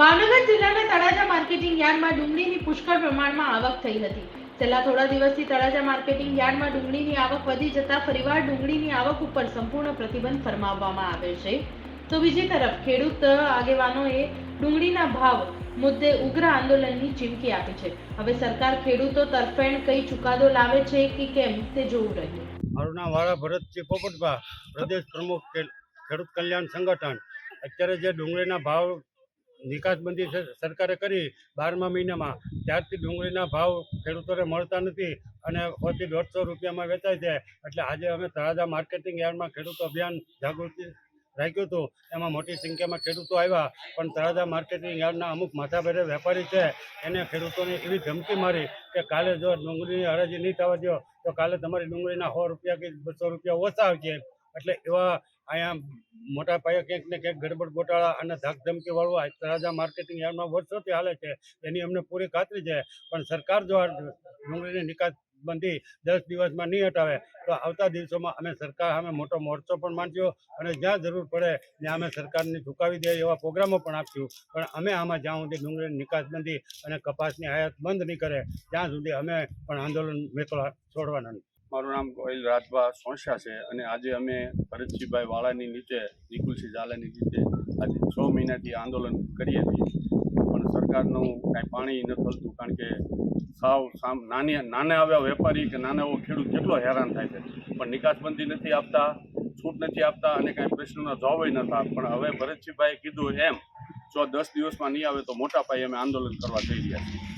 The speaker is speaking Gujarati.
માર્કેટિંગ યાર્ડમાં ડુંગળીની પુષ્કળ પ્રમાણમાં આવક થઈ હતી. છેલ્લા થોડા દિવસથી તળાજા માર્કેટિંગ યાર્ડમાં ડુંગળીની આવક વધી જતા ફરીવાર ડુંગળીની આવક ઉપર સંપૂર્ણ પ્રતિબંધ ફરમાવવામાં આવે છે. તો બીજી તરફ ખેડૂત આગેવાનોએ ડુંગળીના ભાવ મુદ્દે ઉગ્ર આંદોલનની ચીમકી આપી છે. હવે સરકાર ખેડૂતો તરફેણ કઈ ચુકાદો લાવે છે કે કેમ તે જોવું રહ્યું. મારું નામ વાળા ભરતજી પોપટભા, પ્રદેશ પ્રમુખ ખેડૂત કલ્યાણ સંગઠન. અત્યારે જે ડુંગળીના ભાવ નિકાસબંધી સરકારે કરી બારમા મહિનામાં. ત્યારથી ડુંગળીના ભાવ ખેડૂતોને મળતા નથી અને સોથી દોઢસો રૂપિયામાં વેચાય છે. એટલે આજે અમે તળાજા માર્કેટિંગ યાર્ડમાં ખેડૂત અભિયાન જાગૃતિ રાખ્યું હતું. એમાં મોટી સંખ્યામાં ખેડૂતો આવ્યા, પણ તળાજા માર્કેટિંગ યાર્ડના અમુક માથાભેરે વેપારી છે. એને ખેડૂતોને એવી ધમકી મારી કે કાલે જો ડુંગળીની હરાજી નહીં થવા દો તો કાલે તમારી ડુંગળીના સો રૂપિયા કે બસો રૂપિયા ઓછા આવશે. એટલે એવા અહીંયા મોટા પાયે ક્યાંક ને ક્યાંક ગડબડ ગોટાળા અને ધાકધમકી વાળું તળાજા માર્કેટિંગ યાર્ડમાં વર્ષોથી હાલે છે. એની અમને પૂરી ખાતરી છે. પણ સરકાર જો ડુંગળીની નિકાસ બંધી દસ દિવસમાં નહીં હટાવે, તો આવતા દિવસોમાં અમે સરકાર સામે મોટો મોરચો પણ માંડ્યો અને જ્યાં જરૂર પડે ત્યાં અમે સરકારને ઝુકાવી દે એવા પ્રોગ્રામો પણ આપ્યું. પણ અમે આમાં જ્યાં સુધી ડુંગળીની નિકાસ બંધી અને કપાસની આયાત બંધ નહીં કરે, ત્યાં સુધી અમે પણ આંદોલન મેકલા છોડવાના નથી મારું નામ કોઈલ રાજભા સોંસા છે અને આજે અમે ભરતસિંહભાઈ વાળાની નીચે, નિકુલસિંહ ઝાલાની નીચે આજે છ મહિનાથી આંદોલન કરીએ છીએ. પણ સરકારનું કાંઈ પાણી નથી થતું કારણ કે સાવ સામ નાની, નાના આવ્યા વેપારી કે નાના એવો ખેડૂત કેટલો હેરાન થાય છે. પણ નિકાસબંધી નથી આપતા, છૂટ નથી આપતા અને કાંઈ પ્રશ્નોના જવાબય નતા પણ હવે ભરતસિંહભાઈએ કીધું એમ, જો દસ દિવસમાં નહીં આવે તો મોટા પાયે અમે આંદોલન કરવા જઈ રહ્યા છીએ.